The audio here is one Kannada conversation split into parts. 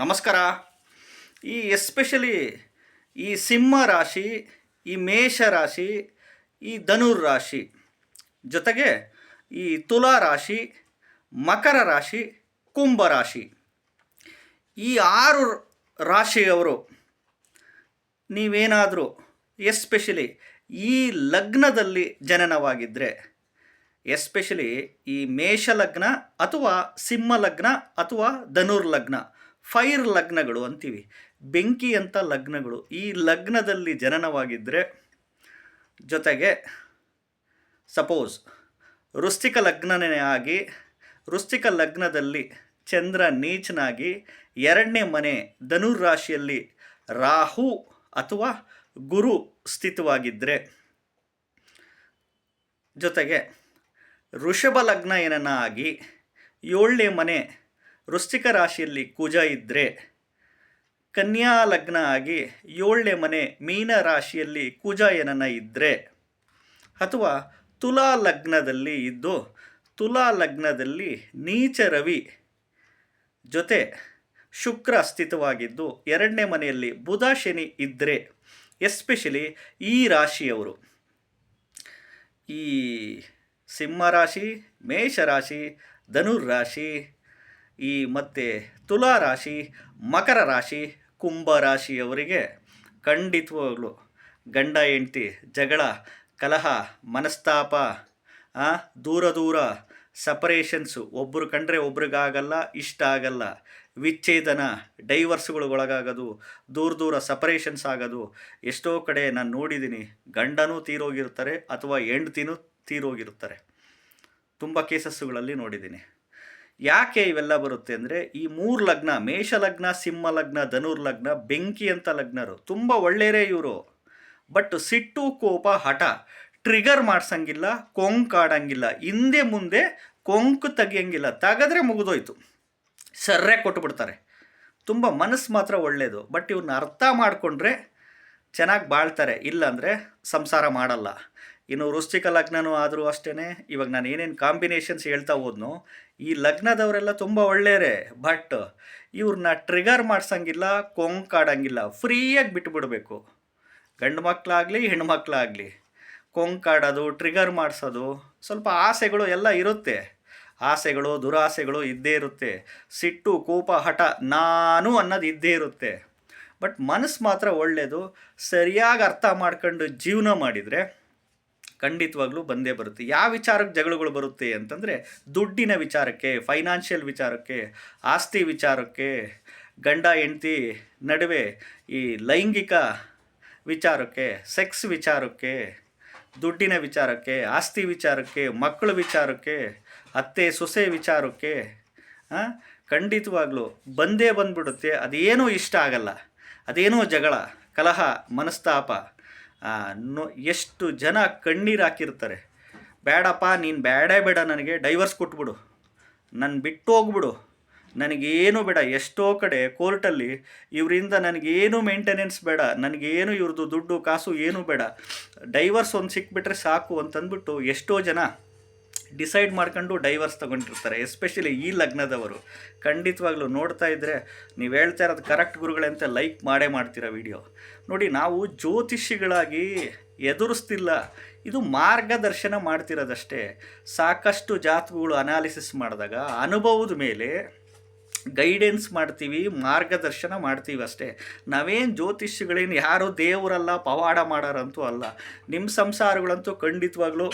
ನಮಸ್ಕಾರ. ಈ ಎಸ್ಪೆಷಲಿ ಈ ಸಿಂಹ ರಾಶಿ, ಈ ಮೇಷ ರಾಶಿ, ಈ ಧನುರ್ ರಾಶಿ ಜೊತೆಗೆ ಈ ತುಲಾ ರಾಶಿ, ಮಕರ ರಾಶಿ, ಕುಂಭ ರಾಶಿ. ಈ ಆರು ರಾಶಿಯವರು ನೀವೇನಾದರೂ ಎಸ್ಪೆಷಲಿ ಈ ಲಗ್ನದಲ್ಲಿ ಜನನವಾಗಿದ್ದರೆ ಎಸ್ಪೆಷಲಿ ಈ ಮೇಷ ಲಗ್ನ ಅಥವಾ ಸಿಂಹ ಲಗ್ನ ಅಥವಾ ಧನುರ್ ಲಗ್ನ ಫೈರ್ ಲಗ್ನಗಳು ಅಂತೀವಿ. ಬೆಂಕಿ ಅಂತ ಲಗ್ನಗಳು. ಈ ಲಗ್ನದಲ್ಲಿ ಜನನವಾಗಿದ್ದರೆ ಜೊತೆಗೆ ಸಪೋಸ್ ವೃಶ್ಚಿಕ ಲಗ್ನನೇ ಆಗಿ, ವೃಶ್ಚಿಕ ಲಗ್ನದಲ್ಲಿ ಚಂದ್ರ ನೀಚನಾಗಿ ಎರಡನೇ ಮನೆ ಧನುರ್ ರಾಶಿಯಲ್ಲಿ ರಾಹು ಅಥವಾ ಗುರು ಸ್ಥಿತವಾಗಿದ್ದರೆ ಜೊತೆಗೆ ಋಷಭ ಲಗ್ನ ಏನನ್ನ ಆಗಿ ಏಳನೇ ಮನೆ ವೃಶ್ಚಿಕ ರಾಶಿಯಲ್ಲಿ ಕುಜ ಇದ್ದರೆ ಕನ್ಯಾ ಲಗ್ನ ಆಗಿ ಏಳನೇ ಮನೆ ಮೀನ ರಾಶಿಯಲ್ಲಿ ಕುಜ ಏನನ್ನ ಇದ್ದರೆ ಅಥವಾ ತುಲಾ ಲಗ್ನದಲ್ಲಿ ಇದ್ದು ತುಲಾ ಲಗ್ನದಲ್ಲಿ ನೀಚ ರವಿ ಜೊತೆ ಶುಕ್ರ ಅಸ್ತಿತ್ವವಾಗಿದ್ದು ಎರಡನೇ ಮನೆಯಲ್ಲಿ ಬುಧ ಶನಿ ಇದ್ದರೆ ಎಸ್ಪೆಷಲಿ ಈ ರಾಶಿಯವರು. ಈ ಸಿಂಹ ರಾಶಿ, ಮೇಷ ರಾಶಿ, ಧನುರ್ ರಾಶಿ ಈ ಮತ್ತೆ ತುಲಾ ರಾಶಿ, ಮಕರ ರಾಶಿ, ಕುಂಭ ರಾಶಿಯವರಿಗೆ ಖಂಡಿತವಾಗಲು ಗಂಡ, ಹೆಂಡ್ತಿ, ಜಗಳ, ಕಲಹ, ಮನಸ್ತಾಪ ದೂರ ದೂರ ಸಪರೇಷನ್ಸು ಒಬ್ಬರು ಕಂಡ್ರೆ ಒಬ್ರಿಗಾಗಲ್ಲ, ಇಷ್ಟ ಆಗಲ್ಲ. ವಿಚ್ಛೇದನ ಡೈವರ್ಸ್ಗಳು ಒಳಗಾಗೋದು, ದೂರ ದೂರ ಸಪರೇಷನ್ಸ್ ಆಗೋದು. ಎಷ್ಟೋ ಕಡೆ ನಾನು ನೋಡಿದ್ದೀನಿ ಗಂಡನೂ ತೀರೋಗಿರ್ತಾರೆ ಅಥವಾ ಹೆಂಡ್ತಿನೂ ತೀರೋಗಿರ್ತಾರೆ. ತುಂಬ ಕೇಸಸ್ಸುಗಳಲ್ಲಿ ನೋಡಿದ್ದೀನಿ ಯಾಕೆ ಇವೆಲ್ಲ ಬರುತ್ತೆ ಅಂದರೆ ಈ ಮೂರು ಲಗ್ನ ಮೇಷ ಲಗ್ನ ಸಿಂಹ ಲಗ್ನ ಧನುರ್ ಲಗ್ನ ಬೆಂಕಿ ಅಂತ ಲಗ್ನರು ತುಂಬ ಒಳ್ಳೆಯರೇ ಇವರು. ಬಟ್ ಸಿಟ್ಟು, ಕೋಪ, ಹಠ ಟ್ರಿಗರ್ ಮಾಡ್ಸಂಗಿಲ್ಲ ಕೊಂಕಾಡಂಗಿಲ್ಲ ಹಿಂದೆ ಮುಂದೆ ಕೊಂಕು ತೆಗಿಯಂಗಿಲ್ಲ. ತೆಗೆದ್ರೆ ಮುಗಿದೋಯ್ತು. ಸರ್ರೆ ಕೊಟ್ಬಿಡ್ತಾರೆ. ತುಂಬ ಮನಸ್ಸು ಮಾತ್ರ ಒಳ್ಳೆಯದು ಬಟ್ ಇವ್ರನ್ನ ಅರ್ಥ ಮಾಡಿಕೊಂಡ್ರೆ ಚೆನ್ನಾಗಿ ಬಾಳ್ತಾರೆ. ಇಲ್ಲಾಂದರೆ ಸಂಸಾರ ಮಾಡಲ್ಲ. ಇನ್ನು ವೃಶ್ಚಿಕ ಲಗ್ನನೂ ಆದರೂ ಅಷ್ಟೇ ಇವಾಗ ನಾನು ಏನೇನು ಕಾಂಬಿನೇಷನ್ಸ್ ಹೇಳ್ತಾ ಹೋದ್ನು, ಈ ಲಗ್ನದವರೆಲ್ಲ ತುಂಬ ಒಳ್ಳೆಯರೇ ಬಟ್ ಇವ್ರನ್ನ ಟ್ರಿಗರ್ ಮಾಡ್ಸಂಗಿಲ್ಲ, ಕೊಂಕಾಡಂಗಿಲ್ಲ. ಫ್ರೀಯಾಗಿ ಬಿಟ್ಬಿಡಬೇಕು. ಗಂಡು ಮಕ್ಕಳಾಗಲಿ ಹೆಣ್ಮಕ್ಳಾಗಲಿ ಕೊಂಕಾಡೋದು ಟ್ರಿಗರ್ ಮಾಡಿಸೋದು, ಸ್ವಲ್ಪ ಆಸೆಗಳು ಎಲ್ಲ ಇರುತ್ತೆ. ಆಸೆಗಳು, ದುರಾಸೆಗಳು ಇದ್ದೇ ಇರುತ್ತೆ. ಸಿಟ್ಟು, ಕೋಪ, ಹಠ ನಾನು ಅನ್ನೋದು ಇದ್ದೇ ಇರುತ್ತೆ. ಬಟ್ ಮನಸ್ಸು ಮಾತ್ರ ಒಳ್ಳೆಯದು ಸರಿಯಾಗಿ ಅರ್ಥ ಮಾಡ್ಕೊಂಡು ಜೀವನ ಮಾಡಿದರೆ ಖಂಡಿತವಾಗ್ಲೂ ಬಂದೇ ಬರುತ್ತೆ. ಯಾವ ವಿಚಾರಕ್ಕೆ ಜಗಳಗಳು ಬರುತ್ತೆ ಅಂತಂದರೆ, ದುಡ್ಡಿನ ವಿಚಾರಕ್ಕೆ ಫೈನಾನ್ಷಿಯಲ್ ವಿಚಾರಕ್ಕೆ, ಆಸ್ತಿ ವಿಚಾರಕ್ಕೆ, ಗಂಡ, ಹೆಂಡತಿ ನಡುವೆ ಈ ಲೈಂಗಿಕ ವಿಚಾರಕ್ಕೆ ಸೆಕ್ಸ್ ವಿಚಾರಕ್ಕೆ, ದುಡ್ಡಿನ ವಿಚಾರಕ್ಕೆ, ಆಸ್ತಿ ವಿಚಾರಕ್ಕೆ, ಮಕ್ಕಳ ವಿಚಾರಕ್ಕೆ, ಅತ್ತೆ, ಸೊಸೆ ವಿಚಾರಕ್ಕೆ ಖಂಡಿತವಾಗ್ಲೂ ಬಂದೇ ಬಂದ್ಬಿಡುತ್ತೆ. ಅದೇನೂ ಇಷ್ಟ ಆಗಲ್ಲ. ಅದೇನೋ ಜಗಳ, ಕಲಹ, ಮನಸ್ತಾಪ ನೊ ಎಷ್ಟು ಜನ ಕಣ್ಣೀರು ಹಾಕಿರ್ತಾರೆ. ಬೇಡಪ್ಪ, ನೀನು ಬೇಡೇ ಬೇಡ ನನಗೆ ಡೈವರ್ಸ್ ಕೊಟ್ಬಿಡು. ನನ್ನ ಬಿಟ್ಟು ಹೋಗ್ಬಿಡು. ನನಗೇನು ಬೇಡ. ಎಷ್ಟೋ ಕಡೆ ಕೋರ್ಟಲ್ಲಿ ಇವರಿಂದ ನನಗೇನು ಮೇಂಟೆನೆನ್ಸ್ ಬೇಡ. ನನಗೇನು ಇವ್ರದ್ದು ದುಡ್ಡು, ಕಾಸು ಏನೂ ಬೇಡ. ಡೈವರ್ಸ್ ಒಂದು ಸಿಕ್ಬಿಟ್ರೆ ಸಾಕು ಅಂತಂದ್ಬಿಟ್ಟು ಎಷ್ಟೋ ಜನ ಡಿಸೈಡ್ ಮಾಡ್ಕೊಂಡು ಡೈವರ್ಸ್ ತೊಗೊಂಡಿರ್ತಾರೆ ಎಸ್ಪೆಷಲಿ ಈ ಲಗ್ನದವರು. ಖಂಡಿತವಾಗ್ಲೂ ನೋಡ್ತಾ ಇದ್ದರೆ ನೀವು ಹೇಳ್ತಾ ಇರೋದು ಕರೆಕ್ಟ್ ಗುರುಗಳೇ ಅಂತ ಲೈಕ್ ಮಾಡೇ ಮಾಡ್ತೀರಾ ವಿಡಿಯೋ ನೋಡಿ, ನಾವು ಜ್ಯೋತಿಷಿಗಳಾಗಿ ಎದುರಿಸ್ತಿಲ್ಲ, ಇದು ಮಾರ್ಗದರ್ಶನ ಮಾಡ್ತಿರೋದಷ್ಟೇ. ಸಾಕಷ್ಟು ಜಾತಕಗಳು ಅನಾಲಿಸಿಸ್ ಮಾಡಿದಾಗ ಅನುಭವದ ಮೇಲೆ ಗೈಡೆನ್ಸ್ ಮಾಡ್ತೀವಿ, ಮಾರ್ಗದರ್ಶನ ಮಾಡ್ತೀವಿ ಅಷ್ಟೇ. ನಾವೇನು ಜ್ಯೋತಿಷ್ಯಗಳೇನು ಯಾರೋ ದೇವರಲ್ಲ, ಪವಾಡ ಮಾಡೋರಂತೂ ಅಲ್ಲ. ನಿಮ್ಮ ಸಂಸಾರಗಳಂತೂ ಖಂಡಿತವಾಗ್ಲೂ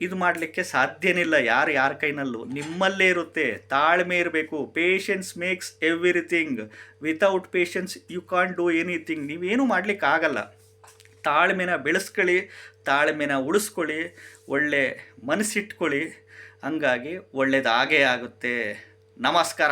ಇದು ಮಾಡಲಿಕ್ಕೆ ಸಾಧ್ಯನಿಲ್ಲ. ಯಾರು ಯಾರ ಕೈನಲ್ಲೂ. ನಿಮ್ಮಲ್ಲೇ ಇರುತ್ತೆ. ತಾಳ್ಮೆ ಇರಬೇಕು. Patience makes everything without patience you can't do anything ನೀವೇನು ಮಾಡಲಿಕ್ಕೆ ಆಗಲ್ಲ. ತಾಳ್ಮೆನ ಬೆಳೆಸ್ಕೊಳ್ಳಿ. ತಾಳ್ಮೆನ ಉಳಿಸ್ಕೊಳ್ಳಿ. ಒಳ್ಳೆ ಮನಸ್ಸಿಟ್ಕೊಳ್ಳಿ. ಹಂಗಾಗಿ ಒಳ್ಳೆಯದಾಗೇ ಆಗುತ್ತೆ. ನಮಸ್ಕಾರ.